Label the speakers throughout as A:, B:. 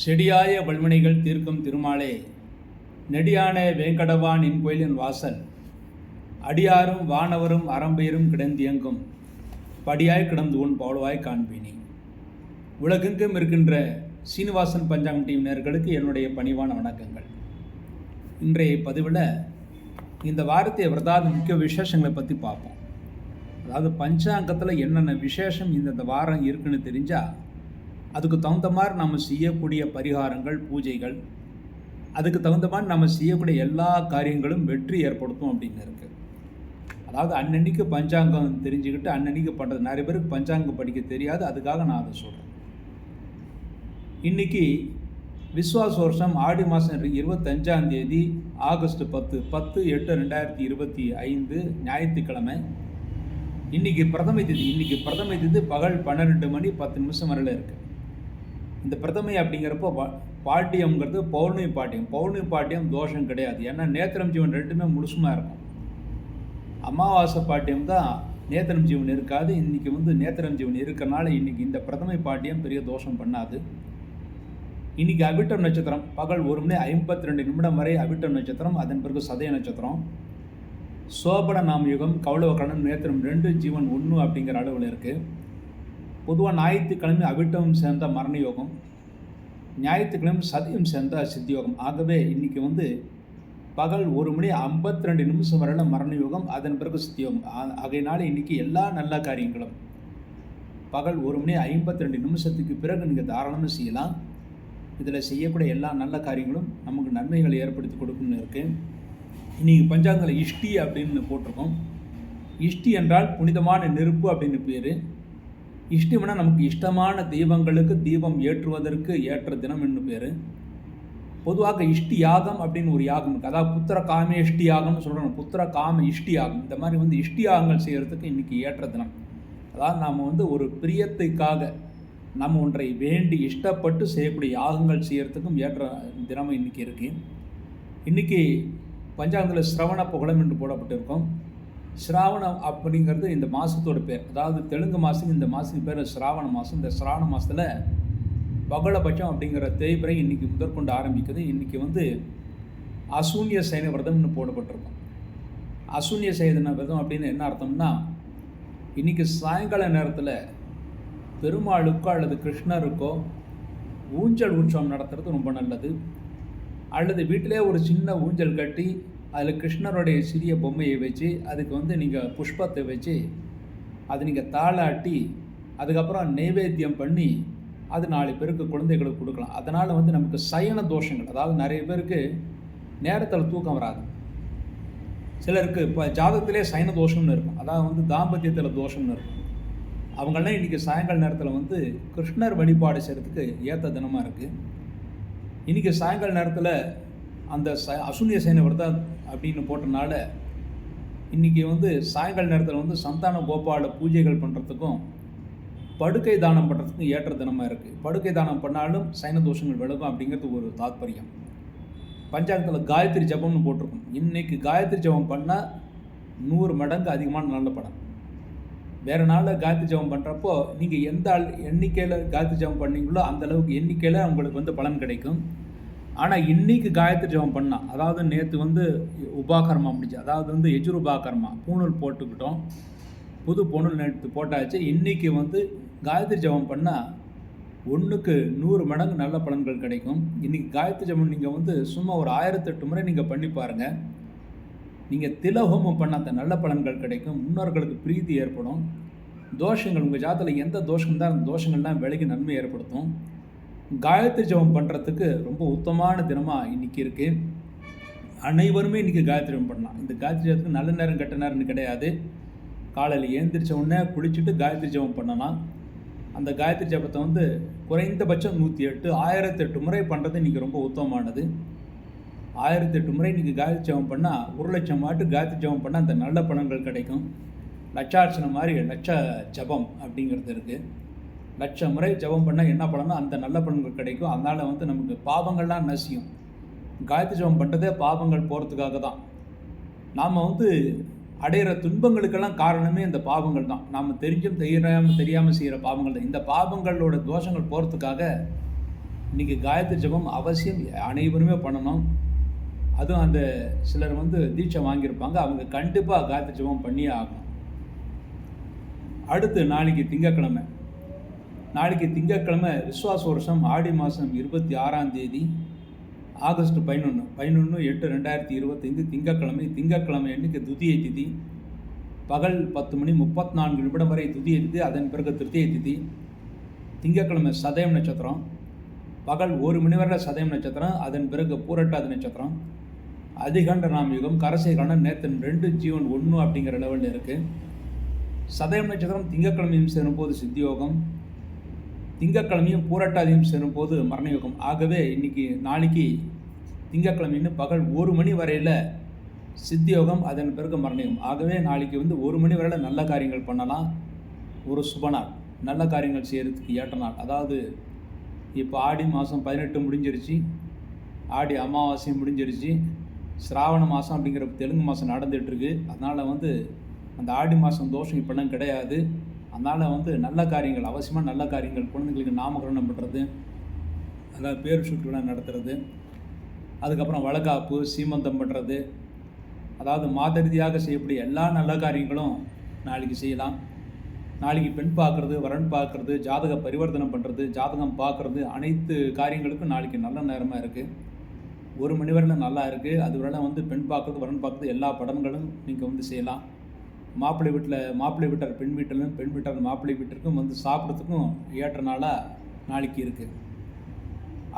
A: செடியாய வல்வினைகள் தீர்க்கும் திருமாலே நெடியான வேங்கடவான் என் கோயிலின் வாசல் அடியாரும் வானவரும் அறம்பெயரும் கிடந்தியங்கும் படியாய் கிடந்து உன் பவளவாய் காண்பினி உலகெங்கும் இருக்கின்ற சீனிவாசன் பஞ்சாங்கம் டீம் என்னுடைய பணிவான வணக்கங்கள். இன்றைய பதிவில் இந்த வாரத்தை விரதாத முக்கிய விசேஷங்களை பற்றி பார்ப்போம். அதாவது பஞ்சாங்கத்தில் என்னென்ன விசேஷம் இந்த வாரம் இருக்குன்னு தெரிஞ்சால் அதுக்கு தகுந்த மாதிரி நம்ம செய்யக்கூடிய பரிகாரங்கள் பூஜைகள் அதுக்கு தகுந்த மாதிரி நம்ம செய்யக்கூடிய எல்லா காரியங்களும் வெற்றி ஏற்படுத்தும் அப்படின்னு இருக்குது அதாவது அன்னன்னைக்கு பஞ்சாங்கம் தெரிஞ்சுக்கிட்டு அன்னன்னைக்கு பண்ணுறது நிறைய பேருக்கு பஞ்சாங்கம் படிக்க தெரியாது. அதுக்காக நான் அதை சொல்கிறேன் இன்னைக்கு விஸ்வாச வருஷம் ஆடி மாதம் இருபத்தஞ்சாம் தேதி ஆகஸ்ட் பத்து பத்து எட்டு ரெண்டாயிரத்தி இருபத்தி ஐந்து ஞாயிற்றுக்கிழமை. இன்னைக்கு பிரதமை தேதி. இன்றைக்கி பிரதமை தேதி பகல் பன்னிரெண்டு மணி பத்து நிமிஷம் வரையில் இருக்குது இந்த பிரதமை அப்படிங்கிறப்போ பா- பாட்டியம்ங்கிறது பௌர்ணமி பாட்டியம். பௌர்ணமி பாட்டியம் தோஷம் கிடையாது. ஏன்னா நேத்திரம் ஜீவன் ரெண்டுமே முழுசுமாக இருக்கும். அமாவாசை பாட்டியம் தான் நேத்திரம் ஜீவன் இருக்காது. இன்றைக்கி வந்து நேத்திரம் ஜீவன் இருக்கறனால இன்றைக்கி இந்த பிரதமை பாட்டியம் பெரிய தோஷம் பண்ணாது. இன்னைக்கு அவிட்டம் நட்சத்திரம் பகல் ஒரு மணி ஐம்பத்தி ரெண்டு நிமிடம் வரை அவிட்டம் நட்சத்திரம் அதன் பிறகு சதய நட்சத்திரம். சோபன நாமயுகம் கௌளவக்கடன் நேத்திரம் ரெண்டு ஜீவன் ஒன்று அப்படிங்கிற அளவில் இருக்குது பொதுவாக ஞாயிற்றுக்கிழமை அவிட்டமும் சேர்ந்த மரண யோகம் ஞாயிற்றுக்கிழமை சதியும் சேர்ந்த சித்தியோகம். ஆகவே இன்றைக்கி வந்து பகல் ஒரு மணி ஐம்பத்தி ரெண்டு நிமிஷம் வரையில் மரண யோகம் அதன் பிறகு சித்தியோகம். ஆ- ஆகையினால இன்றைக்கி எல்லா நல்ல காரியங்களும் பகல் ஒரு மணி ஐம்பத்தி ரெண்டு நிமிஷத்துக்கு பிறகு நீங்கள் தாராளமாக செய்யலாம். இதில் செய்யக்கூடிய எல்லா நல்ல காரியங்களும் நமக்கு நன்மைகளை ஏற்படுத்தி கொடுக்கும்னு இருக்குது இன்றைக்கி பஞ்சாங்கத்தில் இஷ்டி அப்படின்னு போட்டிருக்கோம். இஷ்டி என்றால் புனிதமான நெருப்பு அப்படின்னு பேர். இஷ்டம்னா நமக்கு இஷ்டமான தெய்வங்களுக்கு தீபம் ஏற்றுவதற்கு ஏற்ற தினம் என்று பேர். பொதுவாக இஷ்டி யாகம் அப்படின்னு ஒரு யாகம் இருக்குது அதாவது புத்திர காம இஷ்டி யாகம்னு சொல்கிறோம் புத்திர காம இஷ்டி யாகம். இந்த மாதிரி வந்து இஷ்டி யாகங்கள் செய்கிறதுக்கு இன்றைக்கி ஏற்ற தினம். அதாவது நாம் வந்து ஒரு பிரியத்துக்காக நம்ம ஒன்றை வேண்டி இஷ்டப்பட்டு செய்யக்கூடிய யாகங்கள் செய்கிறதுக்கும் ஏற்ற தினம் இன்றைக்கி இருக்குது இன்றைக்கி பஞ்சாங்கத்தில் சிரவண புகழம் என்று போடப்பட்டிருக்கோம். ஸ்ராவணம் அப்படிங்கிறது இந்த மாதத்தோட பேர். அதாவது தெலுங்கு மாதம் இந்த மாதத்துக்கு பேர் சிராவண மாதம் இந்த ஸ்ராவண மாதத்தில் பகலபட்சம் அப்படிங்கிற தேய்பிரை இன்றைக்கி முதற்கொண்டு ஆரம்பிக்குது. இன்றைக்கி வந்து அசூன்ய சைன விரதம்னு போடப்பட்டிருக்கும். அசூன்ய சைன விரதம் அப்படின்னு என்ன அர்த்தம்னா இன்றைக்கி சாயங்கால நேரத்தில் பெருமாளுக்கோ அல்லது கிருஷ்ணருக்கோ ஊஞ்சல் உற்சவம் நடத்துறது ரொம்ப நல்லது. அல்லது வீட்டிலே ஒரு சின்ன ஊஞ்சல் கட்டி அதில் கிருஷ்ணருடைய சிறிய பொம்மையை வச்சு அதுக்கு வந்து நீங்கள் புஷ்பத்தை வச்சு அது நீங்கள் தாளாட்டி அதுக்கப்புறம் நைவேத்தியம் பண்ணி அது நாலு பேருக்கு குழந்தைகளுக்கு கொடுக்கலாம். அதனால் வந்து நமக்கு சயன தோஷங்கள் அதாவது நிறைய பேருக்கு நேரத்தில் தூக்கம் வராது. சிலருக்கு இப்போ ஜாதகத்திலே சயன தோஷம்னு இருக்கும். அதாவது வந்து தாம்பத்தியத்தில் தோஷம்னு இருக்கும். அவங்கெல்லாம் இன்றைக்கி சாயங்கால நேரத்தில் வந்து கிருஷ்ணர் வழிபாடு செய்கிறதுக்கு ஏற்ற தினமாக இருக்குது இன்றைக்கி சாயங்கால நேரத்தில் அந்த ச அசூனிய சேனை விரதம் அப்படின்னு போட்டனால இன்றைக்கி வந்து சாயங்கால நேரத்தில் வந்து சந்தான கோபால பூஜைகள் பண்ணுறதுக்கும் படுக்கை தானம் பண்ணுறதுக்கும் ஏற்ற தினமாக இருக்குது படுக்கை தானம் பண்ணாலும் சைன தோஷங்கள் விலகும் அப்படிங்கிறது ஒரு தாத்பரியம். பஞ்சாங்கத்தில் காயத்ரி ஜபம்னு போட்டிருக்கும். இன்றைக்கு காயத்ரி ஜபம் பண்ணால் நூறு மடங்கு அதிகமான நல்ல படம் வேறு நாளில் காயத்ரி ஜபம் பண்ணுறப்போ நீங்கள் எந்த ஆள் எண்ணிக்கையில் காயத்ரி ஜபம் பண்ணீங்களோ அந்த அளவுக்கு எண்ணிக்கையில் உங்களுக்கு வந்து பலன் கிடைக்கும். ஆனால் இன்னைக்கு காயத்ரி ஜபம் பண்ணால் அதாவது நேற்று வந்து உபாகர்மா முடிஞ்சு அதாவது வந்து எஜுர் உபாகர்மா பூணூல் போட்டுக்கிட்டோம். புது பூணூல் நேற்று போட்டாச்சு. இன்னைக்கு வந்து காயத்ரி ஜபம் பண்ணால் ஒன்றுக்கு நூறு மடங்கு நல்ல பலன்கள் கிடைக்கும். இன்னைக்கு காயத்ரி ஜபம் நீங்கள் வந்து சும்மா ஒரு ஆயிரத்தெட்டு முறை நீங்கள் பண்ணி பாருங்கள் நீங்கள் திலஹோமம் பண்ண அந்த நல்ல பலன்கள் கிடைக்கும். முன்னோர்களுக்கு பிரீதி ஏற்படும். தோஷங்கள் உங்கள் ஜாதத்தில் எந்த தோஷம் தான் அந்த தோஷங்கள்லாம் விலகி நன்மை ஏற்படுத்தும். காயத்ரி ஜபம் பண்ணுறதுக்கு ரொம்ப உத்தமான தினமாக இன்றைக்கி இருக்குது அனைவருமே இன்றைக்கி காயத்ரி ஜபம் பண்ணலாம். இந்த காயத்ரி ஜபத்துக்கு நல்ல நேரம் கெட்ட நேரம்னு கிடையாது. காலையில் ஏந்திரிச்ச உடனே குளிச்சுட்டு காயத்ரி ஜபம் பண்ணலாம். அந்த காயத்ரி ஜபத்தை வந்து குறைந்தபட்சம் நூற்றி எட்டு ஆயிரத்தி எட்டு முறை பண்ணுறது இன்றைக்கி ரொம்ப உத்தமமானது. ஆயிரத்தி எட்டு முறை இன்றைக்கி காயத்ரி ஜபம் பண்ணால் ஒரு லட்சம் மாட்டு காயத்ரி ஜபம் பண்ணால் அந்த நல்ல பணங்கள் கிடைக்கும். லட்சார்ச்சனை மாதிரி லட்ச ஜபம் அப்படிங்கிறது இருக்குது லட்ச முறை ஜபம் பண்ணால் என்ன பலனோ அந்த நல்ல பலன்கள் கிடைக்கும். அதனால் வந்து நமக்கு பாவங்கள்லாம் நசியும். காயத்ரி ஜபம் பண்ணுறதே பாவங்கள் போகிறதுக்காக தான். நாம் வந்து அடையிற துன்பங்களுக்கெல்லாம் காரணமே இந்த பாவங்கள் தான். நாம் தெரிஞ்சும் தெரியாமல் தெரியாமல் செய்கிற பாவங்கள் தான். இந்த பாவங்களோட தோஷங்கள் போகிறதுக்காக இன்றைக்கி காயத்ரி ஜபம் அவசியம் அனைவருமே பண்ணணும். அதுவும் அந்த சிலர் வந்து தீட்சை வாங்கியிருப்பாங்க. அவங்க கண்டிப்பாக காயத்ரி ஜபம் பண்ணியே ஆகணும். அடுத்து நாளைக்கு திங்கக்கிழமை. நாளைக்கு திங்கட்கிழமை விஸ்வாச வருஷம் ஆடி மாதம் இருபத்தி ஆறாம் தேதி ஆகஸ்ட் பதினொன்று பதினொன்று எட்டு ரெண்டாயிரத்தி இருபத்தைந்து திங்கட்கிழமை திங்கக்கிழமை அன்றைக்கு துதியை திதி. பகல் பத்து மணி முப்பத்தி நான்கு நிமிடம் வரை துதியை திதி அதன் பிறகு திருத்தியை திதி. திங்கட்கிழமை சதயம் நட்சத்திரம். பகல் ஒரு மணி வரை சதயம் நட்சத்திரம் அதன் பிறகு பூரட்டாதி நட்சத்திரம். அதிகண்ட நாம் யுகம் கரசை நேத்தன் ரெண்டு ஜீவன் ஒன்று அப்படிங்கிற லெவலில் இருக்குது சதயம் நட்சத்திரம் திங்கக்கிழமையும் சேரும்போது சித்தியோகம். திங்கக்கிழமையும் பூரட்டாதியும் சேரும்போது மரணயோகம். ஆகவே இன்னைக்கு நாளைக்கு திங்கக்கிழமைன்னு பகல் ஒரு மணி வரையில் சித்தியோகம் அதன் பிறகு மரணயோகம். ஆகவே நாளைக்கு வந்து ஒரு மணி வரையில் நல்ல காரியங்கள் பண்ணலாம். ஒரு சுபநாள் நல்ல காரியங்கள் செய்கிறதுக்கு ஏற்ற நாள். அதாவது இப்போ ஆடி மாதம் பதினெட்டு முடிஞ்சிருச்சு. ஆடி அமாவாசையும் முடிஞ்சிருச்சு. சிராவண மாதம் அப்படிங்கிற தெலுங்கு மாதம் நடந்துகிட்ருக்கு அதனால் வந்து அந்த ஆடி மாதம் தோஷம் இப்போலாம் கிடையாது. அதனால் வந்து நல்ல காரியங்கள் அவசியமாக நல்ல காரியங்கள் குழந்தைங்களுக்கு நாமகரணம் பண்ணுறது அதாவது பேர் சுற்றுலா நடத்துறது அதுக்கப்புறம் வளகாப்பு சீமந்தம் பண்ணுறது அதாவது மாத செய்யக்கூடிய எல்லா நல்ல காரியங்களும் நாளைக்கு செய்யலாம். நாளைக்கு பெண் பார்க்குறது வரன் பார்க்குறது ஜாதக பரிவர்த்தனை பண்ணுறது ஜாதகம் பார்க்குறது அனைத்து காரியங்களுக்கும் நாளைக்கு நல்ல நேரமாக இருக்குது ஒரு மணி வரையில் நல்லா இருக்குது அது வரையில் வந்து பெண் பார்க்குறது வரன் பார்க்குறது எல்லா படங்களும் நீங்கள் வந்து செய்யலாம். மாப்பிள்ளை வீட்டில் மாப்பிள்ளை வீட்டார் பெண் வீட்டிலும் பெண் வீட்டார் மாப்பிள்ளை வீட்டிற்கும் வந்து சாப்பிட்றதுக்கும் ஏற்ற நாளாக நாளைக்கு இருக்குது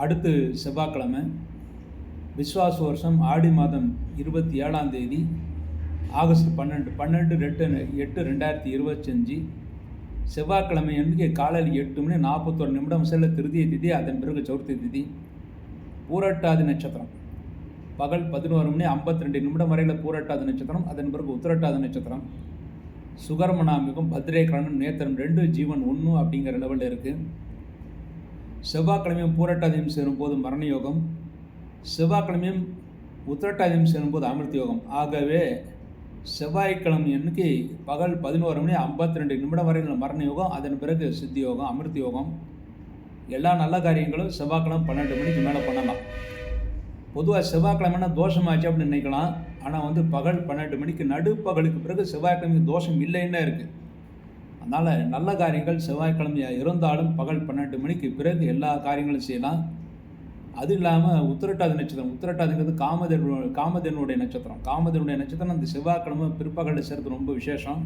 A: அடுத்து செவ்வாய்க்கிழமை விஸ்வாச வருஷம் ஆடி மாதம் இருபத்தி ஏழாம் தேதி ஆகஸ்ட் பன்னெண்டு பன்னெண்டு ரெண்டு எட்டு ரெண்டாயிரத்தி இருபத்தஞ்சி. செவ்வாய்க்கிழமை அன்றைக்கி காலையில் எட்டு மணி நாற்பத்தொரு நிமிடம் செல்ல திருதிய திதி அதன் பிறகு சௌர்த்தி திதி. பூரட்டாதி நட்சத்திரம். பகல் பதினோரு மணி ஐம்பத்தி ரெண்டு நிமிடம் வரையில் பூரட்டாத நட்சத்திரம் அதன் பிறகு உத்தரட்டாத நட்சத்திரம். சுகர்மநாமிகம் பத்ரேகரணம் நேத்திரம் ரெண்டு ஜீவன் ஒன்று அப்படிங்கிற லெவலில் இருக்குது செவ்வாய்க்கிழமையும் பூரட்டாதியும் சேரும்போது மரண யோகம் செவ்வாய்க்கிழமையும் உத்திரட்டாதியும் சேரும்போது அமிர்த யோகம் ஆகவே செவ்வாய்க்கிழமை அன்னைக்கு பகல் பதினோரு மணி ஐம்பத்தி ரெண்டு நிமிடம் வரையில் மரண யோகம் அதன் பிறகு சித்தி யோகம் அமிர்த யோகம் எல்லா நல்ல காரியங்களும் செவ்வாய்க்கிழமை பன்னெண்டு மணிக்கு மேலே பண்ணலாம். பொதுவாக செவ்வாய்க்கிழமைனா தோஷமாச்சு அப்படின்னு நினைக்கலாம். ஆனால் வந்து பகல் பன்னெண்டு மணிக்கு நடுப்பகலுக்கு பிறகு செவ்வாய்க்கிழமைக்கு தோஷம் இல்லைன்னு இருக்குது அதனால் நல்ல காரியங்கள் செவ்வாய்க்கிழமையாக இருந்தாலும் பகல் பன்னெண்டு மணிக்கு பிறகு எல்லா காரியங்களும் செய்யலாம். அது இல்லாமல் உத்திரட்டாதி நட்சத்திரம். உத்திரட்டாதிங்கிறது காமதேனு காமதேனுடைய நட்சத்திரம். காமதேனுடைய நட்சத்திரம் அந்த செவ்வாய்க்கிழமை பிற்பகலில் சேர்றது ரொம்ப விசேஷம்.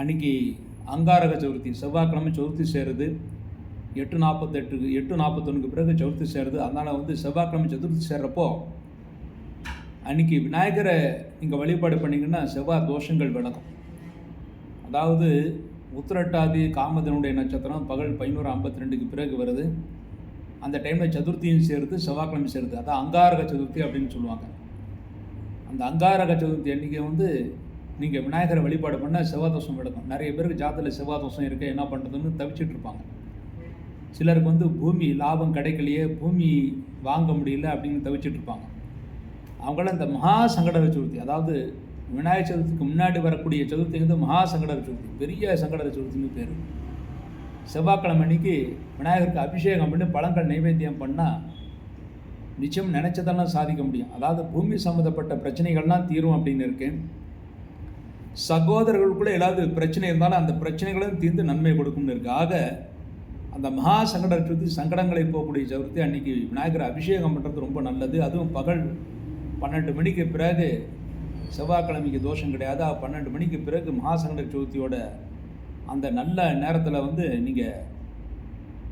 A: அன்றைக்கி அங்காரக சதுர்த்தி செவ்வாய்க்கிழமை சதுர்த்தி சேருது எட்டு நாற்பத்தெட்டுக்கு எட்டு நாற்பத்தொன்னுக்கு பிறகு சதுர்த்தி சேருது அதனால் வந்து செவ்வாய்க்கிழமை சதுர்த்தி சேர்றப்போ அன்றைக்கி விநாயகரை நீங்கள் வழிபாடு பண்ணிங்கன்னா செவ்வாய் தோஷங்கள் விளக்கும் அதாவது உத்திரட்டாதி காமதனுடைய நட்சத்திரம் பகல் பதினோரு ஐம்பத்தி ரெண்டுக்கு பிறகு வருது. அந்த டைமில் சதுர்த்தியும் சேருது செவ்வாய்க்கிழமை சேருது. அதான் அங்காரக சதுர்த்தி அப்படின்னு சொல்லுவாங்க. அந்த அங்காரக சதுர்த்தி அன்றைக்கி வந்து நீங்கள் விநாயகரை வழிபாடு பண்ணால் செவ்வாய் தோஷம் விளக்கும் நிறைய பேருக்கு ஜாத்தில் செவ்வாய் தோஷம் இருக்குது என்ன பண்ணுறதுன்னு தவிச்சிட்டு இருப்பாங்க. சிலருக்கு வந்து பூமி லாபம் கிடைக்கலையே பூமி வாங்க முடியல அப்படின்னு தவிச்சிட்டு இருப்பாங்க. அவங்களாம் இந்த மகா சங்கடர சதுர்த்தி அதாவது விநாயகர் சதுர்த்திக்கு முன்னாடி வரக்கூடிய சதுர்த்தி வந்து மகா சங்கடர சதுர்த்தி பெரிய சங்கடர சதுர்த்தின்னு பேர். செவ்வாய்க்கிழமை அன்னைக்கு விநாயகருக்கு அபிஷேகம் பண்ணி பழங்கள் நைவேத்தியம் பண்ணால் நிச்சயம் நினச்சதெல்லாம் சாதிக்க முடியும். அதாவது பூமி சம்மந்தப்பட்ட பிரச்சனைகள்லாம் தீரும் அப்படின்னு இருக்கேன் சகோதரர்களுக்குள்ளே ஏதாவது பிரச்சனை இருந்தாலும் அந்த பிரச்சனைகளும் தீர்ந்து நன்மை கொடுக்கும்னு இருக்கு. ஆக அந்த மகா சங்கட சதுர்த்தி சங்கடங்களை போகக்கூடிய சதுர்த்தி அன்றைக்கி விநாயகர் அபிஷேகம் பண்ணுறது ரொம்ப நல்லது. அதுவும் பகல் பன்னெண்டு மணிக்கு பிறகு செவ்வாய்க்கிழமைக்கு தோஷம் கிடையாது. பன்னெண்டு மணிக்கு பிறகு மகாசங்கட சதுர்த்தியோட அந்த நல்ல நேரத்தில் வந்து நீங்கள்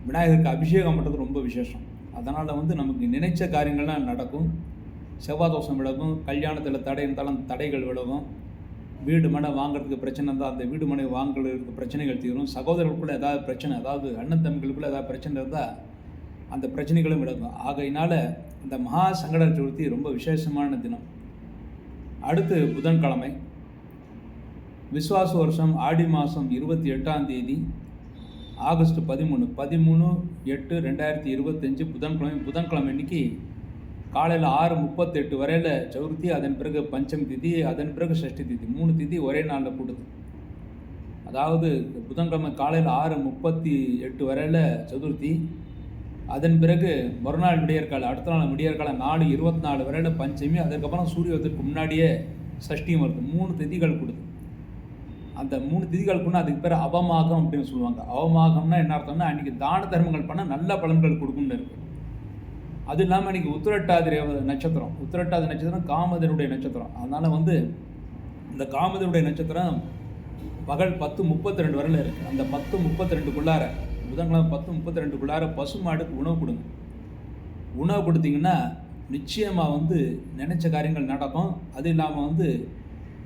A: விநாயகருக்கு அபிஷேகம் பண்ணுறது ரொம்ப விசேஷம். அதனால் வந்து நமக்கு நினைச்ச காரியங்கள்லாம் நடக்கும். செவ்வாய் தோஷம் விலகும். கல்யாணத்தில் தடை இருந்தாலும் அந்த தடைகள் விலகும். வீடு மனை வாங்குறதுக்கு பிரச்சனை இருந்தால் அந்த வீடு மனை வாங்குறதுக்கு பிரச்சனைகள் தீரும். சகோதரர்களுக்குள்ள ஏதாவது பிரச்சனை அதாவது அண்ணன் தம்பிகளுக்குள்ள ஏதாவது பிரச்சனை இருந்தால் அந்த பிரச்சனைகளும் விளங்கும் ஆகையினால இந்த மகா சங்கட சதுர்த்தி ரொம்ப விசேஷமான தினம். அடுத்து புதன்கிழமை விஸ்வாச வருஷம் ஆடி மாதம் இருபத்தி எட்டாம் தேதி ஆகஸ்ட் பதிமூணு பதிமூணு எட்டு ரெண்டாயிரத்தி இருபத்தஞ்சு புதன்கிழமை புதன்கிழமை இன்னைக்கு காலையில் ஆறு முப்பத்தெட்டு வரையில் சதுர்த்தி அதன் பிறகு பஞ்சமி திதி அதன் பிறகு சஷ்டி திதி. மூணு திதி ஒரே நாளில் கூடுது அதாவது புதன்கிழமை காலையில் ஆறு முப்பத்தி எட்டு வரையில் சதுர்த்தி அதன் பிறகு மறுநாள் விடியற்கால அடுத்த நாள் விடியற்கால நாலு இருபத்தி நாலு வரையில் பஞ்சமி அதுக்கப்புறம் சூரியத்திற்கு முன்னாடியே சஷ்டியும் வருது. மூணு திதிகள் கொடுது அந்த மூணு திதிகளுக்குன்னா அதுக்கு பேர் அவமாகம் அப்படின்னு சொல்லுவாங்க. அவமாகம்னா என்ன அர்த்தம்னா அன்றைக்கி தான தர்மங்கள் பண்ணால் நல்ல பலன்கள் கொடுக்கும்னு இருக்குது அது இல்லாமல் இன்றைக்கி உத்திரட்டாதி நட்சத்திரம். உத்திரட்டாதி நட்சத்திரம் காமதனுடைய நட்சத்திரம். அதனால் வந்து இந்த காமதனுடைய நட்சத்திரம் பகல் பத்து முப்பத்தி ரெண்டு வரையில் இருக்குது அந்த பத்து முப்பத்தி ரெண்டுக்குள்ளார புதன்கிழமை பத்து முப்பத்தி ரெண்டுக்குள்ளார பசுமாடுக்கு உணவு கொடுங்க. உணவு கொடுத்தீங்கன்னா நிச்சயமாக வந்து நினச்ச காரியங்கள் நடக்கும். அது இல்லாமல் வந்து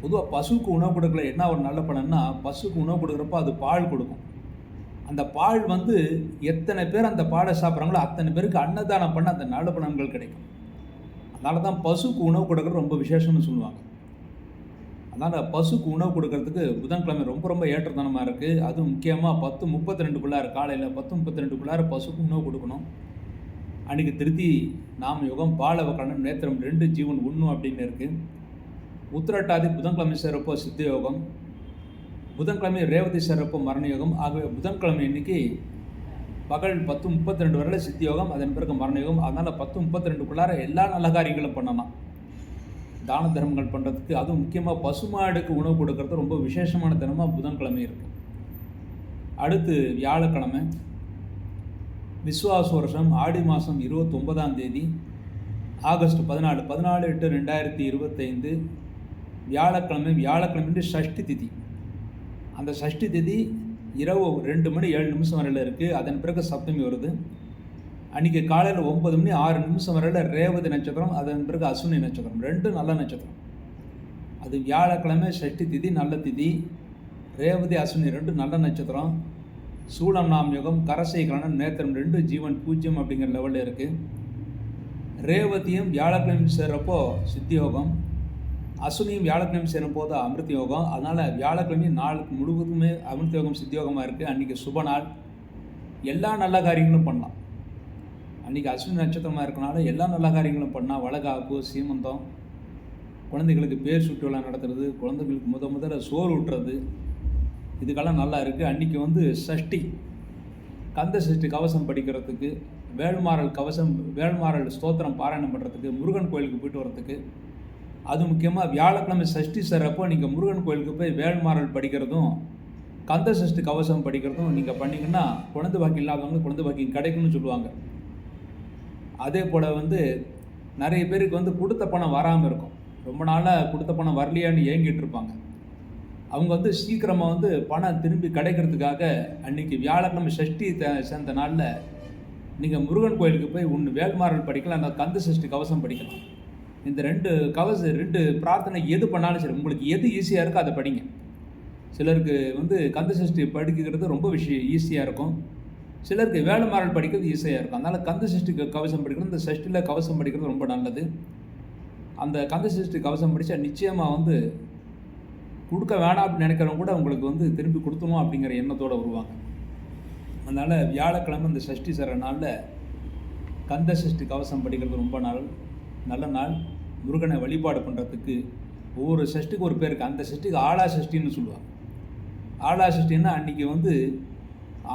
A: பொதுவாக பசுவுக்கு உணவு கொடுக்கல என்ன ஒரு நல்ல பலன்னா பசுக்கு உணவு கொடுக்குறப்போ அது பால் கொடுக்கும். அந்த பால் வந்து எத்தனை பேர் அந்த பாலை சாப்பிட்றாங்களோ அத்தனை பேருக்கு அன்னதானம் பண்ண அந்த நல்ல பணங்கள் கிடைக்கும். அதனால தான் பசுக்கு உணவு கொடுக்குறது ரொம்ப விசேஷம்னு சொல்லுவாங்க. அதனால் பசுக்கு உணவு கொடுக்கறதுக்கு புதன்கிழமை ரொம்ப ரொம்ப ஏற்றத்தனமாக இருக்குது அதுவும் முக்கியமாக பத்து முப்பத்தி ரெண்டுக்குள்ளார காலையில் பத்து முப்பத்தி ரெண்டுக்குள்ளார பசுக்கு உணவு கொடுக்கணும். அன்றைக்கி திருத்தி நாம யுகம் பாலவக்கணம் நேத்திரம் ரெண்டு ஜீவன் ஒன்று அப்படின்னு இருக்குது உத்திரட்டாதி புதன்கிழமை சேரப்போ சித்த யோகம். புதன்கிழமை ரேவதி சிறப்பு மரணயோகம். ஆகவே புதன்கிழமை இன்னைக்கு பகல் பத்து முப்பத்தி ரெண்டு வரையில் சித்தி யோகம் அதன் பிறகு மரணயோகம். அதனால் பத்து முப்பத்தி ரெண்டுக்குள்ளார எல்லா நல்ல காரியங்களும் பண்ணலாம். தான தர்மங்கள் பண்ணுறதுக்கு அதுவும் முக்கியமாக பசுமாடுக்கு உணவு கொடுக்கறது ரொம்ப விசேஷமான தினமாக புதன்கிழமை இருக்குது அடுத்து வியாழக்கிழமை விஸ்வாச வருஷம் ஆடி மாதம் இருபத்தொன்பதாம் தேதி ஆகஸ்ட் பதினாலு பதினாலு எட்டு ரெண்டாயிரத்தி இருபத்தைந்து வியாழக்கிழமை வியாழக்கிழமை சஷ்டி திதி. அந்த சஷ்டி திதி இரவு ரெண்டு மணி ஏழு நிமிஷம் வரையில் இருக்குது அதன் பிறகு சப்தமி வருது. அன்றைக்கி காலையில் ஒன்பது மணி ஆறு நிமிஷம் வரையில் ரேவதி நட்சத்திரம் அதன் பிறகு அஸ்வினி நட்சத்திரம். ரெண்டும் நல்ல நட்சத்திரம். அது வியாழக்கிழமை சஷ்டி திதி நல்ல திதி. ரேவதி அஸ்வினி ரெண்டும் நல்ல நட்சத்திரம். சூலம் நாம் யுகம் கரசை நேத்திரம் ரெண்டு ஜீவன் பூஜ்ஜியம் அப்படிங்கிற லெவலில் இருக்குது ரேவதியும் வியாழக்கிழமை சேர்றப்போ சித்தியோகம். அஸ்வினியும் வியாழக்கிழமை சேரும் போது அமிர்த யோகம். அதனால் வியாழக்கிழமை நாளுக்கு முழுவதுமே அமிர்த யோகம் சித்தியோகமாக இருக்குது அன்றைக்கி சுப நாள். எல்லா நல்ல காரியங்களும் பண்ணலாம். அன்றைக்கி அஸ்வினி நட்சத்திரமாக இருக்கனால எல்லா நல்ல காரியங்களும் பண்ணால் வளகாப்பு சீமந்தம் குழந்தைகளுக்கு பேர் சுற்றுலா நடத்துறது குழந்தைகளுக்கு முத முதல்ல சோறு ஊட்டுறது இதுக்கெல்லாம் நல்லா இருக்குது அன்றைக்கி வந்து சஷ்டி. கந்த சஷ்டி கவசம் படிக்கிறதுக்கு வேல்மாறல் கவசம் வேல்மாறல் ஸ்தோத்திரம் பாராயணம் பண்ணுறதுக்கு முருகன் கோயிலுக்கு போயிட்டு வரத்துக்கு அது முக்கியமாக வியாழக்கிழமை சஷ்டி சேரப்போ நீங்கள் முருகன் கோயிலுக்கு போய் வேல்மாறல் படிக்கிறதும் கந்த சஷ்டி கவசம் படிக்கிறதும் நீங்கள் பண்ணிங்கன்னா குழந்தை பாக்கியம் இல்லாதவங்க குழந்தை பாக்கியம் கிடைக்கும்னு சொல்லுவாங்க. அதே போல் வந்து நிறைய பேருக்கு வந்து கொடுத்த பணம் வராமல் இருக்கும். ரொம்ப நாளாக கொடுத்த பணம் வரலையான்னு ஏங்கிட்டு இருப்பாங்க. அவங்க வந்து சீக்கிரமாக வந்து பணம் திரும்பி கிடைக்கிறதுக்காக அன்றைக்கி வியாழக்கிழமை சஷ்டி த- சேர்ந்த நாளில் நீங்கள் முருகன் கோயிலுக்கு போய் ஒன்று வேல்மாறல் படிக்கலாம் அந்த கந்த சஷ்டி கவசம் படிக்கலாம். இந்த ரெண்டு கவச ரெண்டு பிரார்த்தனை எது பண்ணாலும் சரி உங்களுக்கு எது ஈஸியாக இருக்கோ அதை படிங்க. சிலருக்கு வந்து கந்த சஷ்டி படிக்கிறது ரொம்ப விஷயம் ஈஸியாக இருக்கும். சிலருக்கு வேலுமாறல் படிக்கிறது ஈஸியாக இருக்கும். அதனால் கந்த சஷ்டி கவசம் படிக்கிறது இந்த சஷ்டியில் கவசம் படிக்கிறது ரொம்ப நல்லது. அந்த கந்த சஷ்டி கவசம் படித்தா நிச்சயமாக வந்து கொடுக்க வேணாம் அப்படின்னு நினைக்கிறவங்க கூட உங்களுக்கு வந்து திருப்பி கொடுத்தணும் அப்படிங்கிற எண்ணத்தோடு வருவாங்க. அதனால் வியாழக்கிழமை இந்த சஷ்டி சர நாளில் கந்த சஷ்டி கவசம் படிக்கிறது ரொம்ப நாள் நல்ல நாள். முருகனை வழிபாடு பண்ணுறதுக்கு ஒவ்வொரு சஷ்டிக்கு ஒரு பேர் அந்த சஷ்டிக்கு ஆளா சஷ்டின்னு சொல்லுவாங்க. ஆளா சஷ்டின்னா அன்றைக்கி வந்து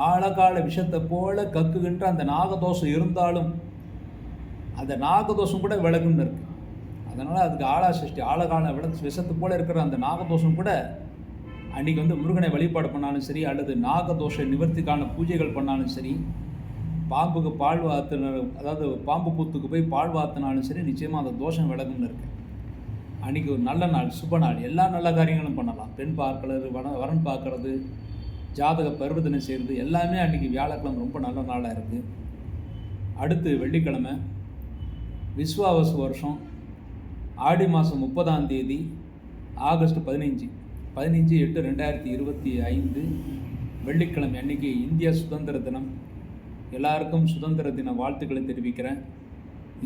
A: ஆழகால விஷத்தை போல கக்குகின்ற அந்த நாகதோஷம் இருந்தாலும் அந்த நாகதோஷம் கூட விலகுன்னு இருக்கு. அதனால் அதுக்கு ஆளா சஷ்டி ஆழகால விட விஷத்தை போல இருக்கிற அந்த நாகதோஷம் கூட அன்றைக்கி வந்து முருகனை வழிபாடு பண்ணாலும் சரி அல்லது நாகதோஷ நிவர்த்திக்கான பூஜைகள் பண்ணாலும் சரி பாம்புக்கு பால் வாத்துன அதாவது பாம்பு பூத்துக்கு போய் பால் வாத்தினாலும் சரி நிச்சயமாக அந்த தோஷம் விளக்குன்னு இருக்கு. அன்றைக்கி ஒரு நல்ல நாள் சுப நாள். எல்லா நல்ல காரியங்களும் பண்ணலாம். பெண் பார்க்கறது வன வரன் பார்க்கறது ஜாதக பரிவர்த்தனை செய்கிறது எல்லாமே அன்றைக்கி வியாழக்கிழமை ரொம்ப நல்ல நாளாக இருக்குது அடுத்து வெள்ளிக்கிழமை விஸ்வாவசு வருஷம் ஆடி மாதம் முப்பதாம் தேதி ஆகஸ்ட் பதினைஞ்சு. பதினஞ்சு எட்டு ரெண்டாயிரத்தி இருபத்தி ஐந்து வெள்ளிக்கிழமை அன்னைக்கு இந்திய சுதந்திர தினம். எல்லாருக்கும் சுதந்திர தின வாழ்த்துக்களை தெரிவிக்கிறேன்.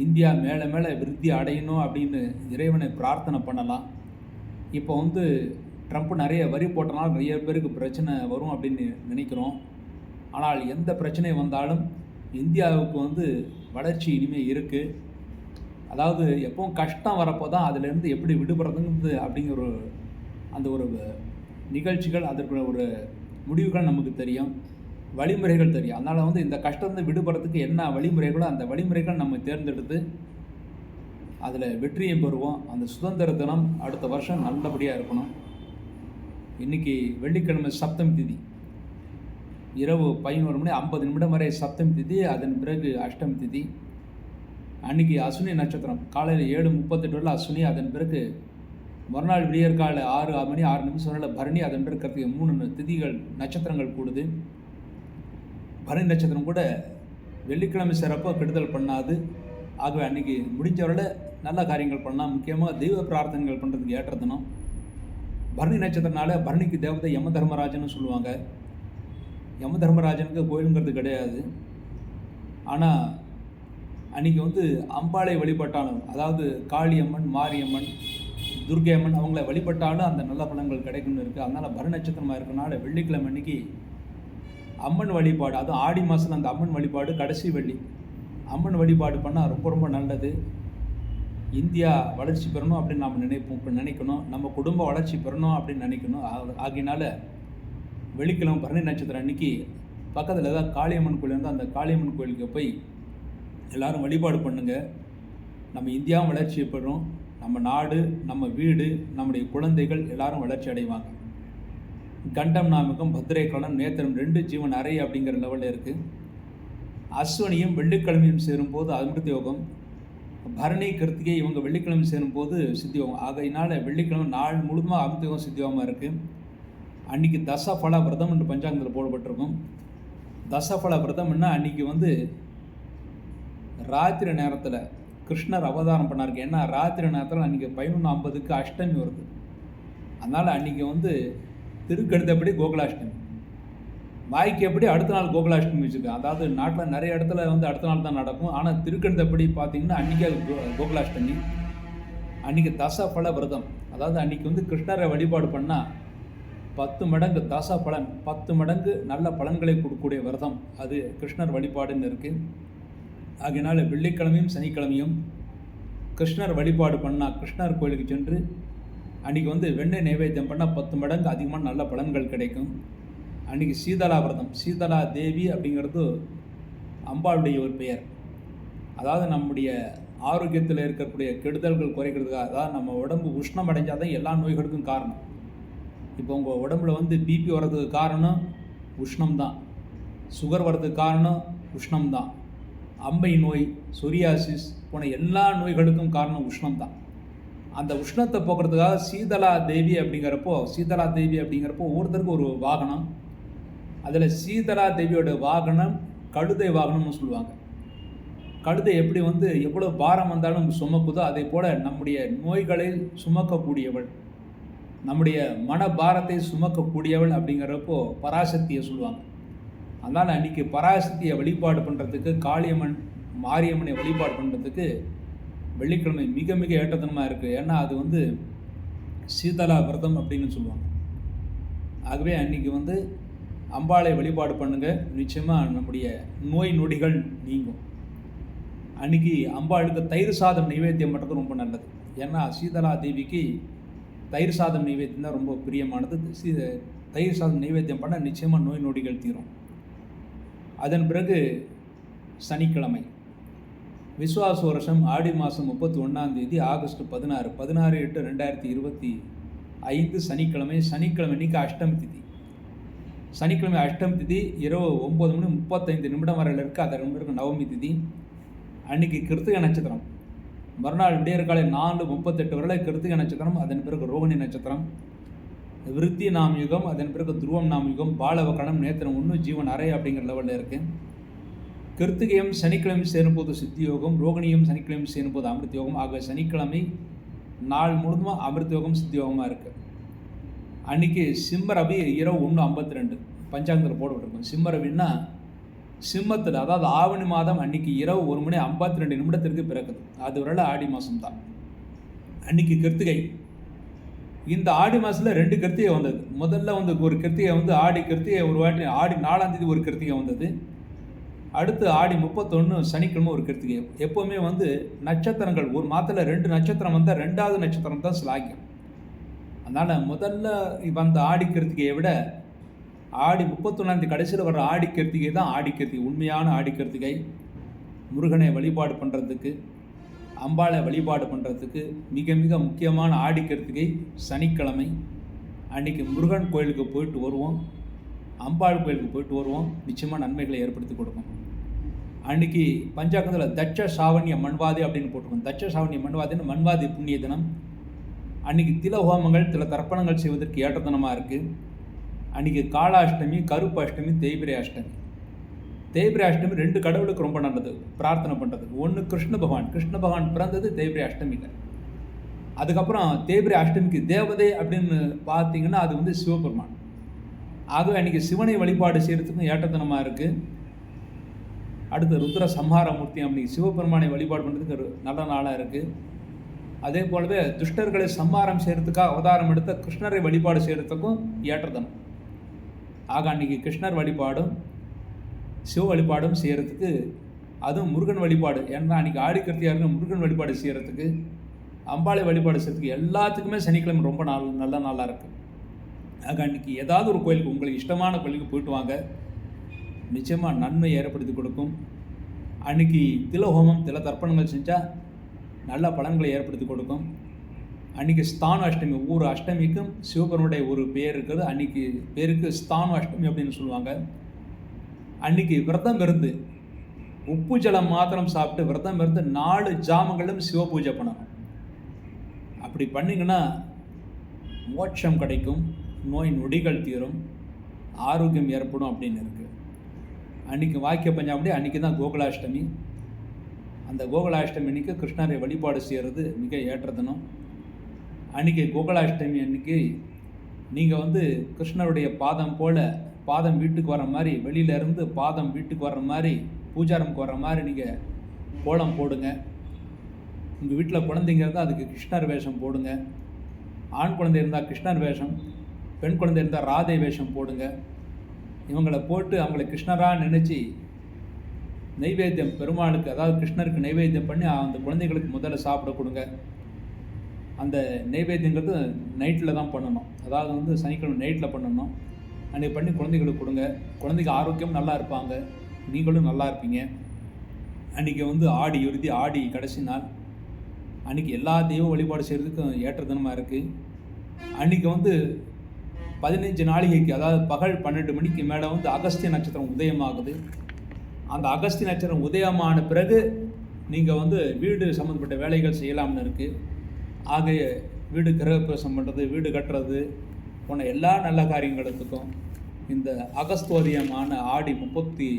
A: இந்தியா மேலே மேலே விருத்தி அடையணும் அப்படின்னு இறைவனை பிரார்த்தனை பண்ணலாம். இப்போ வந்து ட்ரம்ப் நிறைய வரி போட்டனால நிறைய பேருக்கு பிரச்சனை வரும் அப்படின்னு நினைக்கிறோம். ஆனால் எந்த பிரச்சனை வந்தாலும் இந்தியாவுக்கு வந்து வளர்ச்சி இனிமேல் இருக்குது அதாவது எப்பவும் கஷ்டம் வரப்போ தான் அதுலேருந்து எப்படி விடுபடுறதுங்கிறது அப்படிங்கிற ஒரு அந்த ஒரு நிகழ்ச்சிகள் அதற்குள்ள ஒரு முடிவுகள் நமக்கு தெரியும். வழிமுறைகள் தெரியும். அதனால் வந்து இந்த கஷ்டத்தை விடுபடுறதுக்கு என்ன வழிமுறைகளோ அந்த வழிமுறைகள் நம்ம தேர்ந்தெடுத்து அதில் வெற்றியும் பெறுவோம். அந்த சுதந்திர தினம் அடுத்த வருஷம் நல்லபடியாக இருக்கணும். இன்றைக்கி வெள்ளிக்கிழமை சப்தமி திதி. இரவு பதினோரு மணி ஐம்பது நிமிடம் வரை சப்தமி திதி அதன் பிறகு அஷ்டமி திதி. அன்றைக்கி அஸ்வினி நட்சத்திரம். காலையில் ஏழு முப்பத்தெட்டு வரல அஸ்வினி அதன் பிறகு மறுநாள் விடியற்காலை ஆறு ஆறு மணி ஆறு நிமிஷம் வரல பரணி அதன் பிறகு கருத்து மூணு திதிகள் நட்சத்திரங்கள் கூடுது. பரணி நட்சத்திரம் கூட வெள்ளிக்கிழமை சிறப்பாக கெடுதல் பண்ணாது. ஆகவே அன்றைக்கி முடிஞ்சவரில் நல்ல காரியங்கள் பண்ணலாம். முக்கியமாக தெய்வ பிரார்த்தனைகள் பண்ணுறதுக்கு ஏற்ற தினம். பரணி நட்சத்திரனால பரணிக்கு தேவதை யம தர்மராஜன்னு சொல்லுவாங்க. யம தர்மராஜனுக்கு கோயிலுங்கிறது கிடையாது. ஆனால் அன்றைக்கி வந்து அம்பாளை வழிபட்டாலும் அதாவது காளியம்மன் மாரியம்மன் துர்கையம்மன் அவங்கள வழிபட்டாலும் அந்த நல்ல பலன்கள் கிடைக்கும்னு இருக்குது அதனால் பரணி நட்சத்திரமாக இருக்கனால வெள்ளிக்கிழமை அன்னைக்கு அம்மன் வழிபாடு அதுவும் ஆடி மாதம் அந்த அம்மன் வழிபாடு கடைசி வெள்ளி. அம்மன் வழிபாடு பண்ணால் ரொம்ப ரொம்ப நல்லது. இந்தியா வளர்ச்சி பெறணும் அப்படின்னு நாம் நினைப்போம் இப்போ நினைக்கணும். நம்ம குடும்ப வளர்ச்சி பெறணும் அப்படின்னு நினைக்கணும். ஆ- ஆகையினால வெள்ளிக்கிழமை பரணி நட்சத்திரம் அன்னைக்கு பக்கத்தில் ஏதாவது காளியம்மன் கோயில் இருந்தால் அந்த காளியம்மன் கோயிலுக்கு போய் எல்லோரும் வழிபாடு பண்ணுங்க. நம்ம இந்தியாவும் வளர்ச்சி பெறும் நம்ம நாடு நம்ம வீடு நம்முடைய குழந்தைகள் எல்லாரும் வளர்ச்சி அடைவாங்க. கண்டம் நாமகம் பத்திரை நேத்திரம் ரெண்டு ஜீவன் அறை அப்படிங்கிற லெவலில் இருக்குது அஸ்வனியும் வெள்ளிக்கிழமையும் சேரும்போது அமிர்த யோகம் பரணி கிருத்திகை இவங்க வெள்ளிக்கிழமை சேரும்போது சித்தியோகம் யோகம். வெள்ளிக்கிழமை நாள் முழுதுமாக அமிர்த யோகம் சித்தியோகமாக இருக்குது அன்றைக்கி தசபல விரதம் என்று பஞ்சாங்கத்தில் போடப்பட்டிருக்கும். தசபல விரதம்னா அன்றைக்கி வந்து ராத்திரி நேரத்தில் கிருஷ்ணர் அவதாரம் பண்ணாருக்கு ஏன்னா ராத்திரி நேரத்தில் அன்றைக்கி பதினொன்று ஐம்பதுக்கு அஷ்டமி வருது. அதனால் அன்றைக்கி வந்து திருக்கெடுத்தபடி கோகுலாஷ்டமி. வாய்க்கு எப்படி அடுத்த நாள் கோகுலாஷ்டமி வச்சுருக்கேன் அதாவது நாட்டில் நிறைய இடத்துல வந்து அடுத்த நாள் தான் நடக்கும். ஆனால் திருக்கெடுத்தபடி பார்த்தீங்கன்னா அன்றைக்கே கோ கோகுலாஷ்டமி. அன்றைக்கி தசபல விரதம். அதாவது அன்றைக்கி வந்து கிருஷ்ணரை வழிபாடு பண்ணால் பத்து மடங்கு தச பலன் பத்து மடங்கு நல்ல பலன்களை கொடுக்கக்கூடிய விரதம். அது கிருஷ்ணர் வழிபாடுன்னு இருக்குது ஆகையினால் வெள்ளிக்கிழமையும் சனிக்கிழமையும் கிருஷ்ணர் வழிபாடு பண்ணால் கிருஷ்ணர் கோயிலுக்கு சென்று அன்றைக்கி வந்து வெண்ணெய் நைவேத்தியம் பண்ணால் பத்து மடங்கு அதிகமான நல்ல பலன்கள் கிடைக்கும். அன்றைக்கி சீதலா விரதம் சீதலா தேவி அப்படிங்கிறது அம்பாளுடைய ஒரு பெயர். அதாவது நம்முடைய ஆரோக்கியத்தில் இருக்கக்கூடிய கெடுதல்கள் குறைக்கிறதுக்காக அதாவது நம்ம உடம்பு உஷ்ணம் அடைஞ்சால் தான் எல்லா நோய்களுக்கும் காரணம். இப்போ உங்கள் உடம்புல வந்து பிபி வர்றதுக்கு காரணம் உஷ்ணம் தான் சுகர் வர்றதுக்கு காரணம் உஷ்ணம் தான் அம்பை நோய் சொரியாசிஸ் போன எல்லா நோய்களுக்கும் காரணம் உஷ்ணம் தான் அந்த உஷ்ணத்தை போக்குறதுக்காக சீதலா தேவி அப்படிங்கிறப்போ சீதலா தேவி அப்படிங்கிறப்போ ஒவ்வொருத்தருக்கும் ஒரு வாகனம். அதில் சீதலா தேவியோட வாகனம் கழுதை வாகனம்னு சொல்லுவாங்க. கழுதை எப்படி வந்து எவ்வளோ பாரம் வந்தாலும் சுமக்குதோ அதே போல் நம்முடைய நோய்களை சுமக்கக்கூடியவள் நம்முடைய மன பாரத்தை சுமக்கக்கூடியவள் அப்படிங்கிறப்போ பராசக்தியை சொல்லுவாங்க. அதனால் அன்றைக்கி பராசக்தியை வழிபாடு பண்ணுறதுக்கு காளியம்மன் மாரியம்மனை வழிபாடு பண்ணுறதுக்கு வெள்ளிக்கிழமை மிக மிக ஏற்றத்தனமாக இருக்குது ஏன்னா அது வந்து சீதலா விரதம் அப்படின்னு சொல்லுவாங்க. ஆகவே அன்றைக்கி வந்து அம்பாளை வழிபாடு பண்ணுங்கள் நிச்சயமாக நம்முடைய நோய் நொடிகள் நீங்கும். அன்றைக்கி அம்பாளுக்கு தயிர் சாதம் நைவேத்தியம் பண்ணுறது ரொம்ப நல்லது. ஏன்னா சீதலா தேவிக்கு தயிர் சாதம் நைவேத்தியம் தான் ரொம்ப பிரியமானது. சீ தயிர் சாதம் நைவேத்தியம் பண்ணால் நிச்சயமாக நோய் நொடிகள் தீரும். அதன் பிறகு சனிக்கிழமை. விஸ்வாச வருஷம் ஆடி மாதம் முப்பத்தி ஒன்றாம் தேதி ஆகஸ்ட் பதினாறு பதினாறு எட்டு ரெண்டாயிரத்தி இருபத்தி ஐந்து சனிக்கிழமை சனிக்கிழமை இன்னைக்கு அஷ்டமி திதி. சனிக்கிழமை அஷ்டமி திதி இரவு ஒம்பது மணி முப்பத்தைந்து நிமிடம் வரையில் இருக்குது அதன் பிறகு நவமி திதி. அன்னைக்கு கிருத்திகை நட்சத்திரம். மறுநாள் விடியற்காலை நாலு முப்பத்தெட்டு வரை கிருத்திகை நட்சத்திரம் அதன் பிறகு ரோகிணி நட்சத்திரம். விருத்தி நாமயுகம் அதன் பிறகு துருவம் நாமயுகம் பாலவக்கணம் நேத்திரம் ஒன்று ஜீவன் அறை அப்படிங்கிற லெவலில் இருக்குது கிருத்திகையும் சனிக்கிழமை சேரும்போது சித்தி யோகம் ரோகிணியும் சனிக்கிழமை சேரும்போது அமிர்த யோகம் ஆக சனிக்கிழமை நாள் முழுதுமாக அமிர்த யோகம் சித்தி யோகமாக இருக்குது அன்றைக்கி சிம்மரபி இரவு ஒன்று ஐம்பத்தி ரெண்டு பஞ்சாங்கத்தில் போடப்பட்டிருக்கும் சிம்மரவின்னா சிம்மத்தில் அதாவது ஆவணி மாதம் அன்னைக்கு இரவு ஒரு மணி ஐம்பத்தி ரெண்டு நிமிடத்திற்கு பிறக்குது. அது வரல ஆடி மாதம் தான் அன்னைக்கு கிருத்திகை. இந்த ஆடி மாதத்தில் ரெண்டு கிருத்திகை வந்தது. முதல்ல வந்து ஒரு கிருத்திகை வந்து ஆடி கிருத்திகை ஒரு வாட்டி ஆடி நாலாம் தேதி ஒரு கிருத்திகை வந்தது. அடுத்து ஆடி முப்பத்தொன்று சனிக்கிழமை ஒரு கிருத்திகை. எப்போவுமே வந்து நட்சத்திரங்கள் ஒரு மாதத்தில் ரெண்டு நட்சத்திரம் வந்தால் ரெண்டாவது நட்சத்திரம் தான் சிலாக்கியம் அதனால் முதல்ல வந்த ஆடி கிருத்திகையை விட ஆடி முப்பத்தொன்னாந்தி கடைசியில் வர்ற ஆடி கிருத்திகை தான் ஆடி கிருத்திகை. உண்மையான ஆடி கிருத்திகை. முருகனை வழிபாடு பண்ணுறதுக்கு அம்பாளை வழிபாடு பண்ணுறதுக்கு மிக மிக முக்கியமான ஆடி கிருத்திகை சனிக்கிழமை. அன்றைக்கி முருகன் கோயிலுக்கு போயிட்டு வருவோம். அம்பாள் கோயிலுக்கு போயிட்டு வருவோம். நிச்சயமாக நன்மைகளை ஏற்படுத்தி கொடுக்கும் அன்னைக்கு பஞ்சாங்கத்தில் தட்ச சாவண்ய மண்வாதி அப்படின்னு போட்டிருக்கோம். தட்ச சாவண்ய மண்வாதின்னு மண்வாதி புண்ணிய தினம். அன்றைக்கி தில ஹோமங்கள் சில தர்ப்பணங்கள் செய்வதற்கு ஏற்ற தினமாக இருக்குது அன்றைக்கி காளாஷ்டமி கருப்பு அஷ்டமி தேய்பிரை அஷ்டமி தேய்பிரை அஷ்டமி ரெண்டு கடவுளுக்கு ரொம்ப நல்லது. பிரார்த்தனை பண்ணுறதுக்கு ஒன்று கிருஷ்ண பகவான். கிருஷ்ண பகவான் பிறந்தது தேய்பிரை அஷ்டமியில் அதுக்கப்புறம் தேய்பிரை அஷ்டமிக்கு தேவதை அப்படின்னு பார்த்தீங்கன்னா அது வந்து சிவபெருமான். ஆகவே அன்றைக்கி சிவனை வழிபாடு செய்கிறதுக்கும் ஏற்றத்தனமாக இருக்குது அடுத்து ருத்ர சம்ஹாரமூர்த்தி அப்படின்னு சிவபெருமானை வழிபாடு பண்ணுறதுக்கு ஒரு நல்ல நாளாக இருக்குது அதே போலவே துஷ்டர்களை சம்ஹாரம் செய்கிறதுக்காக அவதாரம் எடுத்த கிருஷ்ணரை வழிபாடு செய்கிறதுக்கும் ஏற்றதனம் ஆக அன்றைக்கி கிருஷ்ணர் வழிபாடும் சிவ வழிபாடும் செய்கிறதுக்கு அதுவும் முருகன் வழிபாடு. ஏன்னா அன்றைக்கி ஆடி கிருத்தியாக முருகன் வழிபாடு செய்கிறதுக்கு அம்பாளை வழிபாடு செய்கிறதுக்கு எல்லாத்துக்குமே சனிக்கிழமை ரொம்ப நாள் நல்ல நாளாக இருக்குது ஆக அன்றைக்கி ஏதாவது ஒரு கோயிலுக்கு உங்களுக்கு இஷ்டமான கோயிலுக்கு போயிட்டு வாங்க. நிச்சயமாக நன்மை ஏற்படுத்தி கொடுக்கும். அன்றைக்கி திலஹோமம் தில தர்ப்பணங்கள் செஞ்சால் நல்ல பலன்களை ஏற்படுத்தி கொடுக்கும். அன்றைக்கி ஸ்தான அஷ்டமி ஒவ்வொரு அஷ்டமிக்கும் சிவபெருமனுடைய ஒரு பேர் இருக்குது. அன்றைக்கி பேருக்கு ஸ்தான அஷ்டமி அப்படின்னு சொல்லுவாங்க. அன்றைக்கி விரதம் இருந்து உப்பு ஜலம் மாத்திரம் சாப்பிட்டு விரதம் இருந்து நாலு ஜாமங்களும் சிவ பூஜை பண்ணணும். அப்படி பண்ணிங்கன்னா மோட்சம் கிடைக்கும். நோய் நொடிகள் தீரும். ஆரோக்கியம் ஏற்படும் அப்படின்னு இருக்குது அன்றைக்கி வாக்கிய பஞ்சாபடி அன்றைக்கி தான் கோகுலாஷ்டமி. அந்த கோகுலாஷ்டமி அன்றைக்கி கிருஷ்ணரை வழிபாடு செய்கிறது மிக ஏற்ற தினம் அன்றைக்கி கோகுலாஷ்டமி அன்றைக்கி நீங்கள் வந்து கிருஷ்ணருடைய பாதம் போல் பாதம் வீட்டுக்கு வர மாதிரி வெளியிலேருந்து பாதம் வீட்டுக்கு வர்ற மாதிரி பூஜாரம் வர்ற மாதிரி நீங்கள் கோலம் போடுங்க. உங்கள் வீட்டில் குழந்தைங்க இருந்தால் அதுக்கு கிருஷ்ணர் வேஷம் போடுங்க. ஆண் குழந்தை இருந்தால் கிருஷ்ணர் வேஷம் பெண் குழந்தை இருந்தால் ராதை வேஷம் போடுங்க. இவங்களை போட்டு அவங்கள கிருஷ்ணராக நினச்சி நைவேத்தியம் பெருமாளுக்கு அதாவது கிருஷ்ணருக்கு நைவேத்தியம் பண்ணி அந்த குழந்தைகளுக்கு முதல்ல சாப்பிட கொடுங்க. அந்த நைவேத்தியங்கிறது நைட்டில் தான் பண்ணணும். அதாவது வந்து சனிக்கிழமை நைட்டில் பண்ணணும். அன்றைக்கி பண்ணி குழந்தைகளுக்கு கொடுங்க. குழந்தைங்க ஆரோக்கியம் நல்லா இருப்பாங்க. நீங்களும் நல்லா இருப்பீங்க. அன்றைக்கி வந்து ஆடி இறுதி ஆடி கடைசி நாள். அன்றைக்கி எல்லா தெய்வம் வழிபாடு செய்கிறதுக்கும் ஏற்ற தினமாக இருக்குது அன்றைக்கி வந்து பதினஞ்சு நாளிகைக்கு அதாவது பகல் பன்னெண்டு மணிக்கு மேலே வந்து அகஸ்திய நட்சத்திரம் உதயமாகுது. அந்த அகஸ்திய நட்சத்திரம் உதயமான பிறகு நீங்கள் வந்து வீடு சம்மந்தப்பட்ட வேலைகள் செய்யலாம்னு இருக்குது ஆக வீடு கிரகப்பிரசம் பண்ணுறது வீடு கட்டுறது போன எல்லா நல்ல காரியங்களுக்கும் இந்த அகஸ்தோதியமான ஆடி முப்பத்தி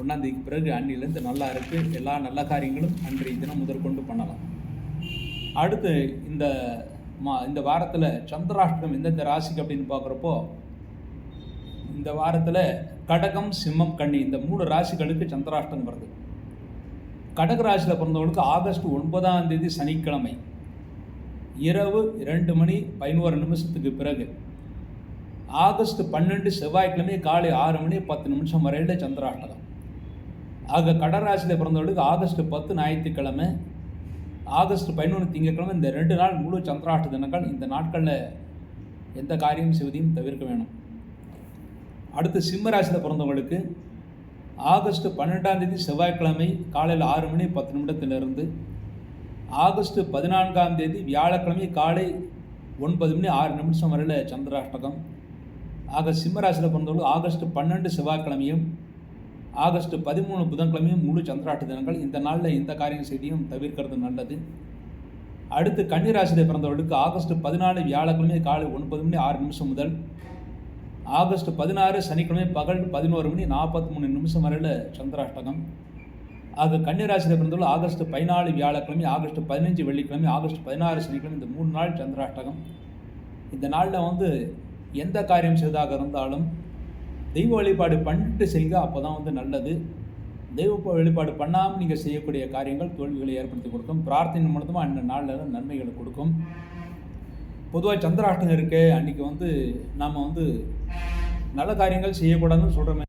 A: ஒன்றாந்தேதிக்கு பிறகு அன்னிலேருந்து நல்லா இருக்குது எல்லா நல்ல காரியங்களும் அன்றைய தினம் முதற்கொண்டு பண்ணலாம். அடுத்து இந்த மா இந்த வாரத்தில் சந்திராஷ்டகம் எந்தெந்த ராசிக்கு அப்படின்னு பார்க்குறப்போ இந்த வாரத்தில் கடகம் சிம்மம் கன்னி இந்த மூணு ராசிகளுக்கு சந்திராஷ்டம் வருது. கடக ராசியில் பிறந்தவங்களுக்கு ஆகஸ்ட் ஒன்பதாம் தேதி சனிக்கிழமை. இரவு இரண்டு மணி பதினோரு நிமிஷத்துக்கு பிறகு. ஆகஸ்ட் பன்னெண்டு செவ்வாய்க்கிழமை காலை ஆறு மணி பத்து நிமிஷம் வரையில் சந்திராஷ்டகம். ஆக கடராசியில் பிறந்தவர்களுக்கு ஆகஸ்ட் பத்து ஞாயிற்றுக்கிழமை ஆகஸ்ட் பதினொன்று திங்கட்கிழமை இந்த ரெண்டு நாள் முழு சந்திராஷ்ட தினங்கள் இந்த நாட்களில் எந்த காரியம் செய்வதையும் தவிர்க்க வேணும். அடுத்து சிம்ம ராசியில் பிறந்தவங்களுக்கு ஆகஸ்ட் பன்னெண்டாம் தேதி செவ்வாய்க்கிழமை காலையில் ஆறு மணி பத்து நிமிடத்திலிருந்து ஆகஸ்ட் பதினான்காம் தேதி வியாழக்கிழமை காலை ஒன்பது மணி ஆறு நிமிஷம் வரையில் சந்திராஷ்டகம். ஆக சிம்மராசியில் பிறந்தவர்கள் ஆகஸ்ட் பன்னெண்டு செவ்வாய்க்கிழமையும் ஆகஸ்ட் பதிமூணு புதன்கிழமையும் முழு சந்திராட்டு தினங்கள். இந்த நாளில் எந்த காரியம் செய்தியும் தவிர்க்கிறது நல்லது. அடுத்து கன்னிராசியில் பிறந்தவர்களுக்கு ஆகஸ்ட் பதினாலு வியாழக்கிழமை காலை ஒன்பது மணி ஆறு நிமிஷம் முதல். ஆகஸ்ட் பதினாறு சனிக்கிழமை பகல் பதினோரு மணி நாற்பத்தி மூணு நிமிஷம் வரையில் சந்திராஷ்டகம். ஆக கன்னிராசியில் பிறந்தவர்கள் ஆகஸ்ட் பதினாலு வியாழக்கிழமை ஆகஸ்ட் பதினஞ்சு வெள்ளிக்கிழமை ஆகஸ்ட் பதினாறு சனிக்கிழமை இந்த மூணு நாள் சந்திராஷ்டகம். இந்த நாளில் வந்து எந்த காரியம் செய்வதாக இருந்தாலும் தெய்வ வழிபாடு பண்ணிட்டு செய்யுங்க அப்போ தான் வந்து நல்லது. தெய்வ வழிபாடு பண்ணாமல் நீங்கள் செய்யக்கூடிய காரியங்கள் தோல்விகளை ஏற்படுத்தி கொடுக்கும். பிரார்த்தனை மூலமாக அந்த நாளில் நன்மைகளை கொடுக்கும். பொதுவாக சந்திராஷ்டம் இருக்கு அன்றைக்கி வந்து நாம் வந்து நல்ல காரியங்கள் செய்யக்கூடாதுன்னு சொல்கிறோமே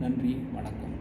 A: நன்றி வணக்கம்.